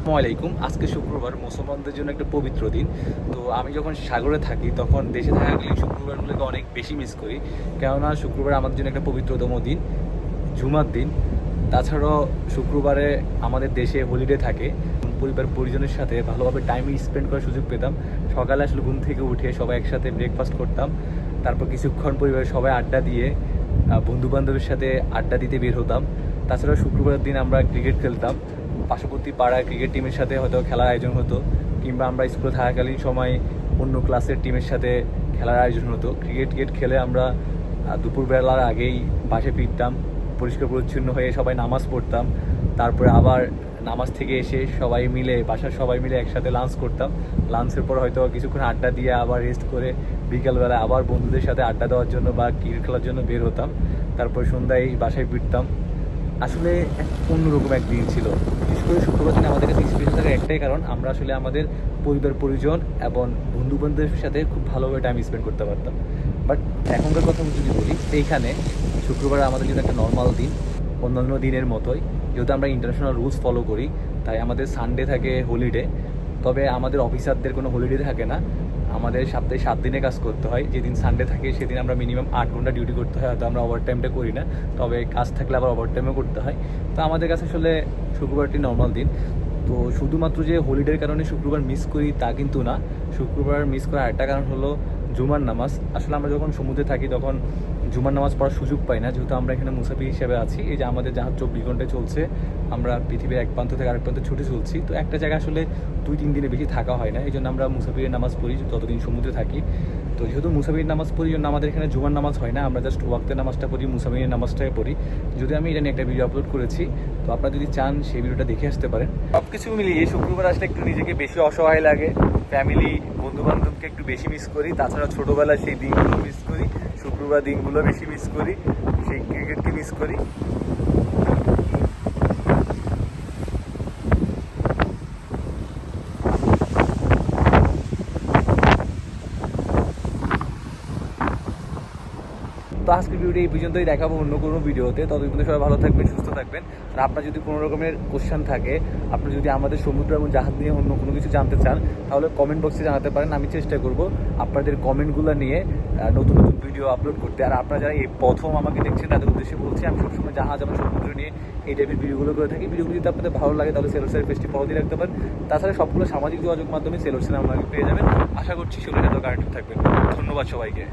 আসসালামু আলাইকুম। আজকে শুক্রবার, মুসলমানদের জন্য একটা পবিত্র দিন। তো আমি যখন সাগরে থাকি, তখন দেশে থাকাকালীন শুক্রবারগুলোকে অনেক বেশি মিস করি। কেননা শুক্রবার আমাদের জন্য একটা পবিত্রতম দিন, জুমার দিন। তাছাড়াও শুক্রবারে আমাদের দেশে হলিডে থাকে। পরিবার পরিজনের সাথে ভালোভাবে টাইম স্পেন্ড করার সুযোগ পেতাম। সকালে আসলে ঘুম থেকে উঠে সবাই একসাথে ব্রেকফাস্ট করতাম। তারপর কিছুক্ষণ পরিবারের সবাই আড্ডা দিয়ে বন্ধু বান্ধবের সাথে আড্ডা দিতে বের হতাম। তাছাড়া শুক্রবারের দিন আমরা ক্রিকেট খেলতাম। পার্শ্ববর্তী পাড়ার ক্রিকেট টিমের সাথে হয়তো খেলার আয়োজন হতো, কিংবা আমরা স্কুলে থাকাকালীন সময় অন্য ক্লাসের টিমের সাথে খেলার আয়োজন হতো। ক্রিকেট টিকেট খেলে আমরা দুপুরবেলার আগেই বাসে ফিরতাম, পরিষ্কার পরিচ্ছন্ন হয়ে সবাই নামাজ পড়তাম, তারপরে আবার নামাজ থেকে এসে সবাই মিলে, বাসার সবাই মিলে একসাথে লাঞ্চ করতাম। লাঞ্চের পর হয়তো কিছুক্ষণ আড্ডা দিয়ে আবার রেস্ট করে বিকালবেলা আবার বন্ধুদের সাথে আড্ডা দেওয়ার জন্য বা ক্রিকেট খেলার জন্য বের হতাম। তারপর সন্ধ্যায় বাসায় ফিরতাম। আসলে অন্যরকম এক দিন ছিল। বিশেষ করে শুক্রবার দিন আমাদের কাছে স্পেশাল থাকার একটাই কারণ, আমরা আসলে আমাদের পরিবার, পরিজন এবং বন্ধু বান্ধবের সাথে খুব ভালোভাবে টাইম স্পেন্ড করতে পারতাম। বাট এখনকার কথা আমি যদি বলি, এইখানে শুক্রবার আমাদের জন্য একটা নর্মাল দিন, অন্যান্য দিনের মতোই। যেহেতু আমরা ইন্টারন্যাশনাল রুলস ফলো করি, তাই আমাদের সানডে থাকে হলিডে তবে আমাদের অফিসারদের কোনো হলিডে থাকে না। আমাদের সপ্তাহে সাত দিনে কাজ করতে হয়। যেদিন সানডে থাকে, সেদিন আমরা মিনিমাম আট ঘণ্টা ডিউটি করতে হয়। হয়তো আমরা ওভার টাইমটা করি না, তবে কাজ থাকলে আবার ওভার টাইমও করতে হয়। তো আমাদের কাছে আসলে শুক্রবারটি নর্মাল দিন। তো শুধুমাত্র যে হোলিডের কারণে শুক্রবার মিস করি তা কিন্তু না। শুক্রবার মিস করার আরেকটা কারণ হলো জুমার নামাজ। আসলে আমরা যখন সমুদ্রে থাকি, তখন জুমার নামাজ পড়ার সুযোগ পাই না, যেহেতু আমরা এখানে মুসাফির হিসেবে আছি। এই যে আমাদের জাহাজ চব্বিশ ঘন্টায় চলছে, আমরা পৃথিবীর এক প্রান্ত থেকে আরেক প্রান্তে ছুটে চলছি। তো একটা জায়গায় আসলে দুই তিন দিনে বেশি থাকা হয় না এই জন্য আমরা মুসাফিরের নামাজ পড়ি ততদিন সমুদ্রে থাকি। তো যেহেতু মুসাফির নামাজ পড়ি জন্য আমাদের এখানে জুমার নামাজ হয় না, আমরা জাস্ট ওয়াক্তের নামাজটা পড়ি, মুসাফিরের নামাজটাই পড়ি। যদি আমি এটা নিয়ে একটা ভিডিও আপলোড করেছি, তো আপনারা যদি চান সেই ভিডিওটা দেখে আসতে পারেন। সব কিছু মিলিয়ে শুক্রবার আসলে একটু নিজেকে বেশি অসহায় লাগে ফ্যামিলি বন্ধু বান্ধবকে একটু বেশি মিস করি, তাছাড়া ছোটোবেলায় সেই দিনগুলো মিস করি। শুক্রবার দিনগুলো বেশি মিস করি, সেই ক্রিকেটকে মিস করি। তো আজকের ভিডিওটি এই পর্যন্তই, দেখাবো অন্য কোনো ভিডিওতে ততদিন সবাই ভালো থাকবেন, সুস্থ থাকবেন। আর আপনার যদি কোনো রকমের কোশ্চেন থাকে, আপনি যদি আমাদের সমুদ্র এবং জাহাজ নিয়ে অন্য কোনো কিছু জানতে চান, তাহলে কমেন্ট বক্সে জানাতে পারেন, আমি চেষ্টা করব আপনাদের কমেন্টগুলো নিয়ে নতুন নতুন ভিডিও আপলোড করতে। আর আপনারা যারা এই প্রথম আমাকে দেখছেন, তাদের উদ্দেশ্যে বলছি, আমি সবসময় জাহাজ এবং সমুদ্র নিয়ে এই টাইপের ভিডিওগুলো করে থাকি। ভিডিওগুলো যদি আপনাদের ভালো লাগে, তাহলে সেলোসের পেজটি ফলো দিয়ে রাখতে পারেন। তাছাড়া সবগুলো সামাজিক যোগাযোগ মাধ্যমে সেলোসের আমাকে পেয়ে যাবেন। আশা করছি সেগুলো এত কানেক্ট থাকবেন ধন্যবাদ সবাইকে।